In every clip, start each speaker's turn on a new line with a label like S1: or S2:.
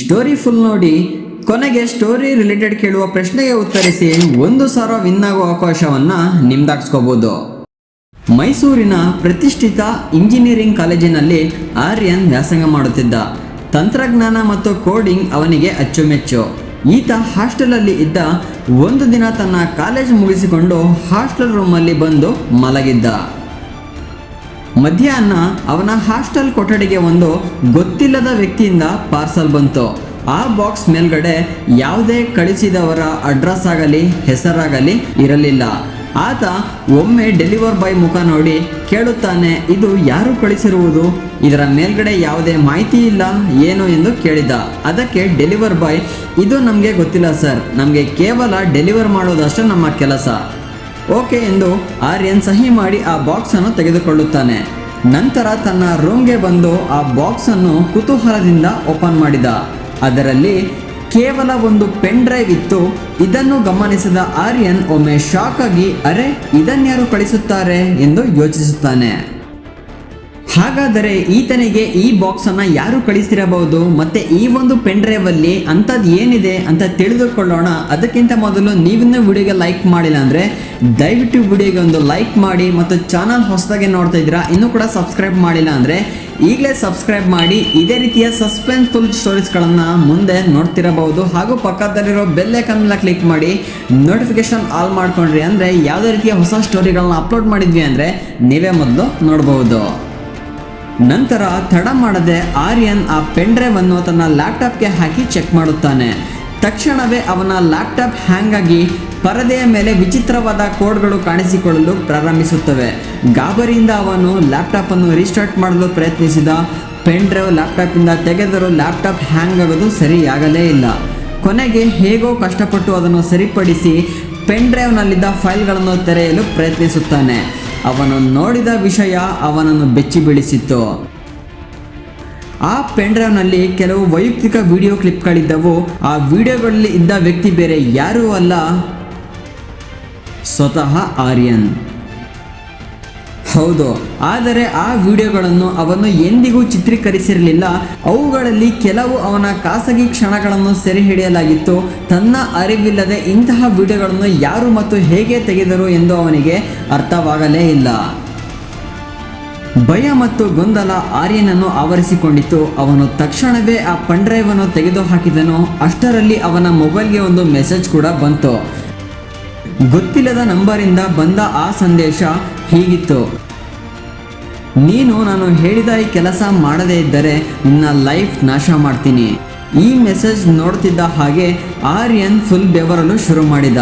S1: Story full ನೋಡಿ, ಕೊನೆಗೆ story related ಕೇಳುವ ಪ್ರಶ್ನೆಗೆ ಉತ್ತರಿಸಿ ಒಂದು ಸಾವಿರ ವಿನ್ ಆಗುವ ಅವಕಾಶವನ್ನ ನಿಮ್ದಾಗಿಸ್ಕೋಬಹುದು ಮೈಸೂರಿನ ಪ್ರತಿಷ್ಠಿತ ಇಂಜಿನಿಯರಿಂಗ್ ಕಾಲೇಜಿನಲ್ಲಿ ಆರ್ಯನ್ ವ್ಯಾಸಂಗ ಮಾಡುತ್ತಿದ್ದ. ತಂತ್ರಜ್ಞಾನ ಮತ್ತು ಕೋಡಿಂಗ್ ಅವನಿಗೆ ಅಚ್ಚುಮೆಚ್ಚು. ಈತ ಹಾಸ್ಟೆಲಲ್ಲಿ ಇದ್ದ ಒಂದು ದಿನ ತನ್ನ ಕಾಲೇಜ್ ಮುಗಿಸಿಕೊಂಡು ಹಾಸ್ಟೆಲ್ ರೂಮಲ್ಲಿ ಬಂದು ಮಲಗಿದ್ದ. ಮಧ್ಯಾಹ್ನ ಅವನ ಹಾಸ್ಟೆಲ್ ಕೊಠಡಿಗೆ ಒಂದು ಗೊತ್ತಿಲ್ಲದ ವ್ಯಕ್ತಿಯಿಂದ ಪಾರ್ಸಲ್ ಬಂತು. ಆ ಬಾಕ್ಸ್ ಮೇಲ್ಗಡೆ ಯಾವುದೇ ಕಳಿಸಿದವರ ಅಡ್ರೆಸ್ ಆಗಲಿ, ಹೆಸರಾಗಲಿ ಇರಲಿಲ್ಲ. ಆತ ಒಮ್ಮೆ ಡೆಲಿವರ್ ಬಾಯ್ ಮುಖ ನೋಡಿ ಕೇಳುತ್ತಾನೆ, ಇದು ಯಾರು ಕಳಿಸಿರುವುದು? ಇದರ ಮೇಲ್ಗಡೆ ಯಾವುದೇ ಮಾಹಿತಿ ಇಲ್ಲ, ಏನು ಎಂದು ಕೇಳಿದ. ಅದಕ್ಕೆ ಡೆಲಿವರ್ ಬಾಯ್, ಇದು ನಮಗೆ ಗೊತ್ತಿಲ್ಲ ಸರ್. ನಮಗೆ ಕೇವಲ ಡೆಲಿವರ್ ಮಾಡೋದಷ್ಟೇ ನಮ್ಮ ಕೆಲಸ. ಓಕೆ ಎಂದು ಆರ್ಯನ್ ಸಹಿ ಮಾಡಿ ಆ ಬಾಕ್ಸ್ ಅನ್ನು ತೆಗೆದುಕೊಳ್ಳುತ್ತಾನೆ. ನಂತರ ತನ್ನ ರೂಮ್ಗೆ ಬಂದು ಆ ಬಾಕ್ಸ್ ಅನ್ನು ಕುತೂಹಲದಿಂದ ಓಪನ್ ಮಾಡಿದ. ಅದರಲ್ಲಿ ಕೇವಲ ಒಂದು ಪೆನ್ ಡ್ರೈವ್ ಇತ್ತು. ಇದನ್ನು ಗಮನಿಸಿದ ಆರ್ಯನ್ ಒಮ್ಮೆ ಶಾಕ್ ಆಗಿ, ಅರೆ ಇದನ್ಯಾರು ಕಳಿಸುತ್ತಾರೆ? ಎಂದು ಯೋಚಿಸುತ್ತಾನೆ. ಹಾಗಾದರೆ ಈತನಿಗೆ ಈ ಬಾಕ್ಸ್ ಅನ್ನ ಯಾರು ಕಳಿಸಿರಬಹುದು ಮತ್ತೆ ಈ ಒಂದು ಪೆನ್ ಡ್ರೈವ್ ಅಲ್ಲಿ ಅಂತದ್ ಏನಿದೆ ಅಂತ ತಿಳಿದುಕೊಳ್ಳೋಣ. ಅದಕ್ಕಿಂತ ಮೊದಲು ನೀವಿನ್ನೂ ವಿಡಿಯೋಗೆ ಲೈಕ್ ಮಾಡಿಲ್ಲ ಅಂದ್ರೆ ದಯವಿಟ್ಟು ವಿಡಿಯೋಗೆ ಒಂದು ಲೈಕ್ ಮಾಡಿ ಮತ್ತು ಚಾನಲ್ ಹೊಸದಾಗಿ ನೋಡ್ತಾ ಇದ್ದೀರಾ, ಇನ್ನೂ ಕೂಡ ಸಬ್ಸ್ಕ್ರೈಬ್ ಮಾಡಿಲ್ಲ ಅಂದ್ರೆ ಈಗಲೇ ಸಬ್ಸ್ಕ್ರೈಬ್ ಮಾಡಿ. ಇದೇ ರೀತಿಯ ಸಸ್ಪೆನ್ಸ್ ಫುಲ್ ಸ್ಟೋರೀಸ್ಗಳನ್ನು ಮುಂದೆ ನೋಡ್ತಿರಬಹುದು. ಹಾಗೂ ಪಕ್ಕದಲ್ಲಿರೋ ಬೆಲ್ ಐಕನ್ನ ಕ್ಲಿಕ್ ಮಾಡಿ ನೋಟಿಫಿಕೇಶನ್ ಆಲ್ ಮಾಡ್ಕೊಂಡ್ರಿ ಅಂದರೆ ಯಾವುದೇ ರೀತಿಯ ಹೊಸ ಸ್ಟೋರಿಗಳನ್ನ ಅಪ್ಲೋಡ್ ಮಾಡಿದ್ವಿ ಅಂದರೆ ನೀವೇ ಮೊದಲು ನೋಡಬಹುದು ನಂತರ ತಡ ಮಾಡದೆ ಆರ್ಯನ್ ಆ ಪೆನ್ ಡ್ರೈವ್ ಅನ್ನು ತನ್ನ ಲ್ಯಾಪ್ಟಾಪ್ಗೆ ಹಾಕಿ ಚೆಕ್ ಮಾಡುತ್ತಾನೆ. ತಕ್ಷಣವೇ ಅವನ ಲ್ಯಾಪ್ಟಾಪ್ ಹ್ಯಾಂಗ್ ಆಗಿ ಪರದೆಯ ಮೇಲೆ ವಿಚಿತ್ರವಾದ ಕೋಡ್ಗಳು ಕಾಣಿಸಿಕೊಳ್ಳಲು ಪ್ರಾರಂಭಿಸುತ್ತವೆ. ಗಾಬರಿಯಿಂದ ಅವನು ಲ್ಯಾಪ್ಟಾಪ್ ಅನ್ನು ರೀಸ್ಟಾರ್ಟ್ ಮಾಡಲು ಪ್ರಯತ್ನಿಸಿದ ಪೆನ್ ಡ್ರೈವ್ ಲ್ಯಾಪ್ಟಾಪಿಂದ ತೆಗೆದರೂ ಲ್ಯಾಪ್ಟಾಪ್ ಹ್ಯಾಂಗ್ ಆಗೋದು ಸರಿಯಾಗಲೇ ಇಲ್ಲ. ಕೊನೆಗೆ ಹೇಗೋ ಕಷ್ಟಪಟ್ಟು ಅದನ್ನು ಸರಿಪಡಿಸಿ ಪೆನ್ ಡ್ರೈವ್ನಲ್ಲಿದ್ದ ಫೈಲ್ಗಳನ್ನು ತೆರೆಯಲು ಪ್ರಯತ್ನಿಸುತ್ತಾನೆ. ಅವನು ನೋಡಿದ ವಿಷಯ ಅವನನ್ನು ಬೆಚ್ಚಿ ಬೀಳಿಸಿತ್ತು ಆ ಪೆಂಡ್ರೈವ್ನಲ್ಲಿ ಕೆಲವು ವೈಯಕ್ತಿಕ ವಿಡಿಯೋ ಕ್ಲಿಪ್ಗಳಿದ್ದವು. ಆ ವಿಡಿಯೋಗಳಲ್ಲಿ ಇದ್ದ ವ್ಯಕ್ತಿ ಬೇರೆ ಯಾರೂ ಅಲ್ಲ. ಸ್ವತಃ ಆರ್ಯನ್. ಹೌದು. ಆದರೆ ಆ ವಿಡಿಯೋಗಳನ್ನು ಅವನು ಎಂದಿಗೂ ಚಿತ್ರೀಕರಿಸಿರಲಿಲ್ಲ. ಅವುಗಳಲ್ಲಿ ಕೆಲವು ಅವನ ಖಾಸಗಿ ಕ್ಷಣಗಳನ್ನು ಸೆರೆ ಹಿಡಿಯಲಾಗಿತ್ತು. ತನ್ನ ಅರಿವಿಲ್ಲದೆ ಇಂತಹ ವಿಡಿಯೋಗಳನ್ನು ಯಾರು ಮತ್ತು ಹೇಗೆ ತೆಗೆದರು ಎಂದು ಅವನಿಗೆ ಅರ್ಥವಾಗಲೇ ಇಲ್ಲ. ಭಯ ಮತ್ತು ಗೊಂದಲ ಆರ್ಯನನ್ನು ಆವರಿಸಿಕೊಂಡಿತ್ತು. ಅವನು ತಕ್ಷಣವೇ ಆ ಪಂಡ್ರೈವ್ ಡ್ರೈವ್ ಅನ್ನು ತೆಗೆದುಹಾಕಿದನು. ಅಷ್ಟರಲ್ಲಿ ಅವನ ಮೊಬೈಲ್ಗೆ ಒಂದು ಮೆಸೇಜ್ ಕೂಡ ಬಂತು. ಗೊತ್ತಿಲ್ಲದ ನಂಬರಿಂದ ಬಂದ ಆ ಸಂದೇಶ ಹೀಗಿತ್ತು. ನೀನು ನಾನು ಹೇಳಿದ ಈ ಕೆಲಸ ಮಾಡದೇ ಇದ್ದರೆ ನಿನ್ನ ಲೈಫ್ ನಾಶ ಮಾಡ್ತೀನಿ. ಈ ಮೆಸೇಜ್ ನೋಡ್ತಿದ್ದ ಹಾಗೆ ಆರ್ಯನ್ ಫುಲ್ ಬೆವರಲು ಶುರು ಮಾಡಿದ.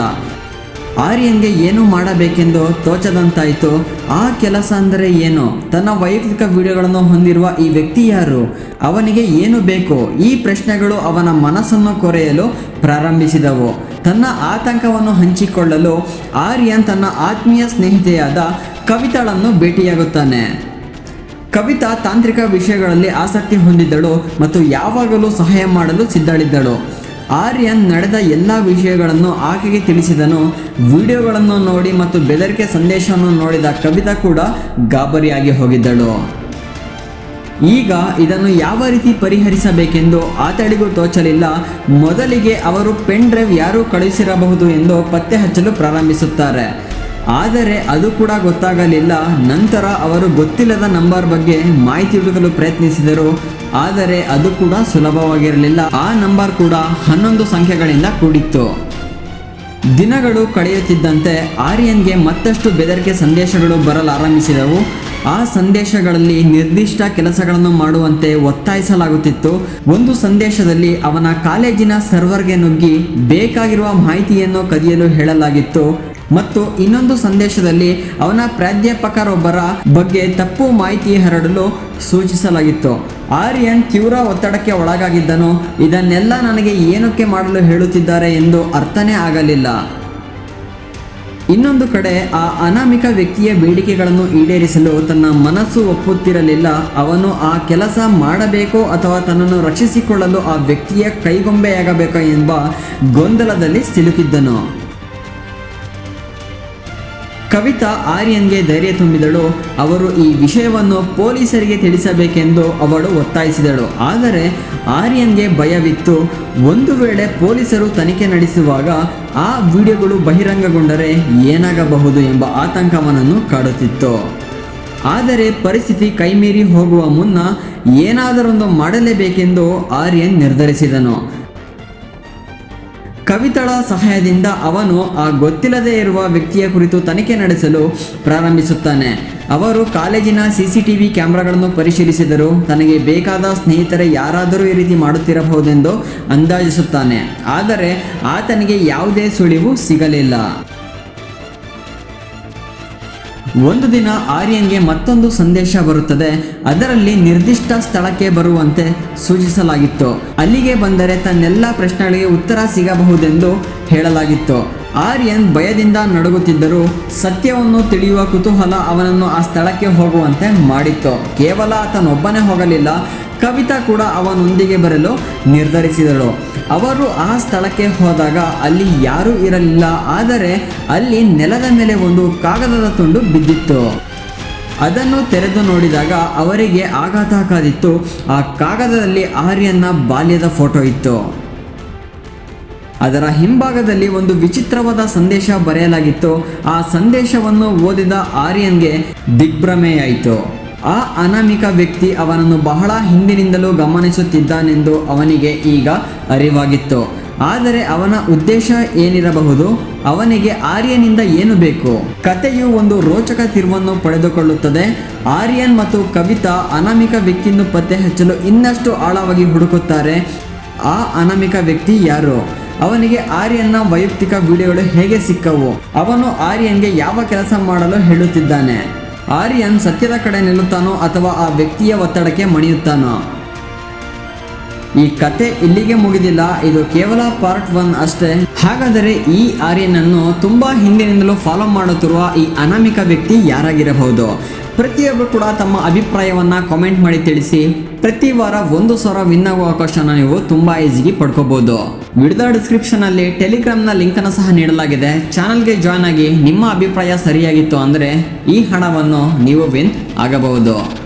S1: ಆರ್ಯನ್ಗೆ ಏನು ಮಾಡಬೇಕೆಂದು ತೋಚದಂತಾಯಿತು. ಆ ಕೆಲಸ ಅಂದರೆ ಏನು? ತನ್ನ ವೈಯಕ್ತಿಕ ವಿಡಿಯೋಗಳನ್ನು ಹೊಂದಿರುವ ಈ ವ್ಯಕ್ತಿ ಯಾರು? ಅವನಿಗೆ ಏನು ಬೇಕು? ಈ ಪ್ರಶ್ನೆಗಳು ಅವನ ಮನಸ್ಸನ್ನು ಕೊರೆಯಲು ಪ್ರಾರಂಭಿಸಿದವು. ತನ್ನ ಆತಂಕವನ್ನು ಹಂಚಿಕೊಳ್ಳಲು ಆರ್ಯನ್ ತನ್ನ ಆತ್ಮೀಯ ಸ್ನೇಹಿತೆಯಾದ ಕವಿತಾಳನ್ನು ಭೇಟಿಯಾಗುತ್ತಾನೆ. ಕವಿತಾ ತಾಂತ್ರಿಕ ವಿಷಯಗಳಲ್ಲಿ ಆಸಕ್ತಿ ಹೊಂದಿದ್ದಳು ಮತ್ತು ಯಾವಾಗಲೂ ಸಹಾಯ ಮಾಡಲು ಸಿದ್ಧಳಿದ್ದಳು. ಆರ್ಯನ್ ನಡೆದ ಎಲ್ಲ ವಿಷಯಗಳನ್ನು ಆಕೆಗೆ ತಿಳಿಸಿದನು. ವಿಡಿಯೋಗಳನ್ನು ನೋಡಿ ಮತ್ತು ಬೆದರಿಕೆ ಸಂದೇಶವನ್ನು ನೋಡಿದ ಕವಿತಾ ಕೂಡ ಗಾಬರಿಯಾಗಿ ಹೋಗಿದ್ದಳು. ಈಗ ಇದನ್ನು ಯಾವ ರೀತಿ ಪರಿಹರಿಸಬೇಕೆಂದು ಆತಳಿಗೂ ತೋಚಲಿಲ್ಲ. ಮೊದಲಿಗೆ ಅವರು ಪೆನ್ ಡ್ರೈವ್ ಯಾರು ಕಳುಹಿಸಿರಬಹುದು ಎಂದು ಪತ್ತೆ ಹಚ್ಚಲು ಪ್ರಾರಂಭಿಸುತ್ತಾರೆ. ಆದರೆ ಅದು ಕೂಡ ಗೊತ್ತಾಗಲಿಲ್ಲ. ನಂತರ ಅವರು ಗೊತ್ತಿಲ್ಲದ ನಂಬರ್ ಬಗ್ಗೆ ಮಾಹಿತಿ ಹುಡುಕಲು ಪ್ರಯತ್ನಿಸಿದರು. ಆದರೆ ಅದು ಕೂಡ ಸುಲಭವಾಗಿರಲಿಲ್ಲ. ಆ ನಂಬರ್ ಕೂಡ ಹನ್ನೊಂದು ಸಂಖ್ಯೆಗಳಿಂದ ಕೂಡಿತ್ತು. ದಿನಗಳು ಕಳೆಯುತ್ತಿದ್ದಂತೆ ಆರ್ಯನ್ಗೆ ಮತ್ತಷ್ಟು ಬೆದರಿಕೆ ಸಂದೇಶಗಳು ಬರಲಾರಂಭಿಸಿದವು. ಆ ಸಂದೇಶಗಳಲ್ಲಿ ನಿರ್ದಿಷ್ಟ ಕೆಲಸಗಳನ್ನು ಮಾಡುವಂತೆ ಒತ್ತಾಯಿಸಲಾಗುತ್ತಿತ್ತು. ಒಂದು ಸಂದೇಶದಲ್ಲಿ ಅವನ ಕಾಲೇಜಿನ ಸರ್ವರ್ಗೆ ನುಗ್ಗಿ ಬೇಕಾಗಿರುವ ಮಾಹಿತಿಯನ್ನು ಕದಿಯಲು ಹೇಳಲಾಗಿತ್ತು. ಮತ್ತು ಇನ್ನೊಂದು ಸಂದೇಶದಲ್ಲಿ ಅವನ ಪ್ರಾಧ್ಯಾಪಕರೊಬ್ಬರ ಬಗ್ಗೆ ತಪ್ಪು ಮಾಹಿತಿ ಹರಡಲು ಸೂಚಿಸಲಾಗಿತ್ತು. ಆರ್ಯನ್ ತೀವ್ರ ಒತ್ತಡಕ್ಕೆ ಒಳಗಾಗಿದ್ದನು. ಇದನ್ನೆಲ್ಲ ನನಗೆ ಏನಕ್ಕೆ ಮಾಡಲು ಹೇಳುತ್ತಿದ್ದಾರೆ ಎಂದು ಅರ್ಥನೇ ಆಗಲಿಲ್ಲ. ಇನ್ನೊಂದು ಕಡೆ ಆ ಅನಾಮಿಕ ವ್ಯಕ್ತಿಯ ಬೇಡಿಕೆಗಳನ್ನು ಈಡೇರಿಸಲು ತನ್ನ ಮನಸ್ಸು ಒಪ್ಪುತ್ತಿರಲಿಲ್ಲ, ಅವನು ಆ ಕೆಲಸ ಮಾಡಬೇಕೋ ಅಥವಾ ತನ್ನನ್ನು ರಕ್ಷಿಸಿಕೊಳ್ಳಲು ಆ ವ್ಯಕ್ತಿಯ ಕೈಗೊಂಬೆಯಾಗಬೇಕೋ ಎಂಬ ಗೊಂದಲದಲ್ಲಿ ಸಿಲುಕಿದ್ದನು. ಕವಿತಾ ಆರ್ಯನ್ಗೆ ಧೈರ್ಯ ತುಂಬಿದಳು. ಅವರು ಈ ವಿಷಯವನ್ನು ಪೊಲೀಸರಿಗೆ ತಿಳಿಸಬೇಕೆಂದು ಅವಳು ಒತ್ತಾಯಿಸಿದಳು. ಆದರೆ ಆರ್ಯನ್ಗೆ ಭಯವಿತ್ತು. ಒಂದು ವೇಳೆ ಪೊಲೀಸರು ತನಿಖೆ ನಡೆಸುವಾಗ ಆ ವಿಡಿಯೋಗಳು ಬಹಿರಂಗಗೊಂಡರೆ ಏನಾಗಬಹುದು ಎಂಬ ಆತಂಕವನ್ನು ಕಾಡುತ್ತಿತ್ತು. ಆದರೆ ಪರಿಸ್ಥಿತಿ ಕೈಮೀರಿ ಹೋಗುವ ಮುನ್ನ ಏನಾದರೊಂದು ಮಾಡಲೇಬೇಕೆಂದು ಆರ್ಯನ್ ನಿರ್ಧರಿಸಿದನು. ಕವಿತಳ ಸಹಾಯದಿಂದ ಅವನು ಆ ಗೊತ್ತಿಲ್ಲದೆ ಇರುವ ವ್ಯಕ್ತಿಯ ಕುರಿತು ತನಿಖೆ ನಡೆಸಲು ಪ್ರಾರಂಭಿಸುತ್ತಾನೆ. ಅವರು ಕಾಲೇಜಿನ ಸಿ ಸಿ ಟಿ ವಿ ಕ್ಯಾಮ್ರಾಗಳನ್ನು ಪರಿಶೀಲಿಸಿದರು ತನಗೆ ಬೇಕಾದ ಸ್ನೇಹಿತರೆ ಯಾರಾದರೂ ಈ ರೀತಿ ಮಾಡುತ್ತಿರಬಹುದೆಂದು ಅಂದಾಜಿಸುತ್ತಾನೆ. ಆದರೆ ಆತನಿಗೆ ಯಾವುದೇ ಸುಳಿವು ಸಿಗಲಿಲ್ಲ. ಒಂದು ದಿನ ಆರ್ಯನ್ಗೆ ಮತ್ತೊಂದು ಸಂದೇಶ ಬರುತ್ತದೆ. ಅದರಲ್ಲಿ ನಿರ್ದಿಷ್ಟ ಸ್ಥಳಕ್ಕೆ ಬರುವಂತೆ ಸೂಚಿಸಲಾಗಿತ್ತು. ಅಲ್ಲಿಗೆ ಬಂದರೆ ತನ್ನೆಲ್ಲ ಪ್ರಶ್ನೆಗಳಿಗೆ ಉತ್ತರ ಸಿಗಬಹುದೆಂದು ಹೇಳಲಾಗಿತ್ತು. ಆರ್ಯನ್ ಭಯದಿಂದ ನಡುಗುತ್ತಿದ್ದರೂ ಸತ್ಯವನ್ನು ತಿಳಿಯುವ ಕುತೂಹಲ ಅವನನ್ನು ಆ ಸ್ಥಳಕ್ಕೆ ಹೋಗುವಂತೆ ಮಾಡಿತ್ತು. ಕೇವಲ ಆತನೊಬ್ಬನೇ ಹೋಗಲಿಲ್ಲ ಕವಿತಾ ಕೂಡ ಅವನೊಂದಿಗೆ ಬರಲು ನಿರ್ಧರಿಸಿದಳು. ಅವರು ಆ ಸ್ಥಳಕ್ಕೆ ಹೋದಾಗ ಅಲ್ಲಿ ಯಾರೂ ಇರಲಿಲ್ಲ, ಆದರೆ ಅಲ್ಲಿ ನೆಲದ ಮೇಲೆ ಒಂದು ಕಾಗದದ ತುಂಡು ಬಿದ್ದಿತ್ತು. ಅದನ್ನು ತೆರೆದು ನೋಡಿದಾಗ ಅವರಿಗೆ ಆಘಾತ ಕಾದಿತ್ತು. ಆ ಕಾಗದದಲ್ಲಿ ಆರ್ಯನ್ನ ಬಾಲ್ಯದ ಫೋಟೋ ಇತ್ತು. ಅದರ ಹಿಂಭಾಗದಲ್ಲಿ ಒಂದು ವಿಚಿತ್ರವಾದ ಸಂದೇಶ ಬರೆಯಲಾಗಿತ್ತು. ಆ ಸಂದೇಶವನ್ನು ಓದಿದ ಆರ್ಯನ್ಗೆ ದಿಗ್ಭ್ರಮೆಯಾಯಿತು. ಆ ಅನಾಮಿಕ ವ್ಯಕ್ತಿ ಅವನನ್ನು ಬಹಳ ಹಿಂದಿನಿಂದಲೂ ಗಮನಿಸುತ್ತಿದ್ದಾನೆಂದು ಅವನಿಗೆ ಈಗ ಅರಿವಾಗಿತ್ತು. ಆದರೆ ಅವನ ಉದ್ದೇಶ ಏನಿರಬಹುದು? ಅವನಿಗೆ ಆರ್ಯನಿಂದ ಏನು ಬೇಕು? ಕಥೆಯು ಒಂದು ರೋಚಕ ತಿರುವನ್ನು ಪಡೆದುಕೊಳ್ಳುತ್ತದೆ. ಆರ್ಯನ್ ಮತ್ತು ಕವಿತಾ ಅನಾಮಿಕ ವ್ಯಕ್ತಿಯನ್ನು ಪತ್ತೆ ಹಚ್ಚಲು ಇನ್ನಷ್ಟು ಆಳವಾಗಿ ಹುಡುಕುತ್ತಾರೆ. ಆ ಅನಾಮಿಕ ವ್ಯಕ್ತಿ ಯಾರು? ಅವನಿಗೆ ಆರ್ಯನ್ನ ವೈಯಕ್ತಿಕ ವಿಡಿಯೋಗಳು ಹೇಗೆ ಸಿಕ್ಕವು? ಅವನು ಆರ್ಯನ್ಗೆ ಯಾವ ಕೆಲಸ ಮಾಡಲು ಹೇಳುತ್ತಿದ್ದಾನೆ? ಆರ್ಯನ್ ಸತ್ಯದ ಕಡೆ ನಿಲ್ಲುತ್ತಾನೋ ಅಥವಾ ಆ ವ್ಯಕ್ತಿಯ ಒತ್ತಡಕ್ಕೆ ಮಣಿಯುತ್ತಾನೋ? ಈ ಕತೆ ಇಲ್ಲಿಗೆ ಮುಗಿದಿಲ್ಲ. ಇದು ಕೇವಲ ಪಾರ್ಟ್ ಒನ್ ಅಷ್ಟೇ. ಹಾಗಾದರೆ ಈ ಆರ್ಯನನ್ನು ತುಂಬಾ ಹಿಂದಿನಿಂದಲೂ ಫಾಲೋ ಮಾಡುತ್ತಿರುವ ಈ ಅನಾಮಿಕ ವ್ಯಕ್ತಿ ಯಾರಾಗಿರಬಹುದು? ಪ್ರತಿಯೊಬ್ಬರು ಕೂಡ ತಮ್ಮ ಅಭಿಪ್ರಾಯವನ್ನು ಕಾಮೆಂಟ್ ಮಾಡಿ ತಿಳಿಸಿ. ಪ್ರತಿ ವಾರ ಒಂದು ಸಾವಿರ ವಿನ್ ಆಗುವ ಅವಕಾಶನ ನೀವು ತುಂಬಾ ಈಸಿಗೆ ಪಡ್ಕೋಬಹುದು. ವಿಡಿಯೋ ಟೆಲಿಗ್ರಾಮ್ನ ಲಿಂಕ್ ಅನ್ನು ಸಹ ನೀಡಲಾಗಿದೆ. ಚಾನಲ್ಗೆ ಜಾಯ್ನ್ ಆಗಿ ನಿಮ್ಮ ಅಭಿಪ್ರಾಯ ಸರಿಯಾಗಿತ್ತು ಅಂದ್ರೆ ಈ ಹಣವನ್ನು ನೀವು ವಿನ್ ಆಗಬಹುದು.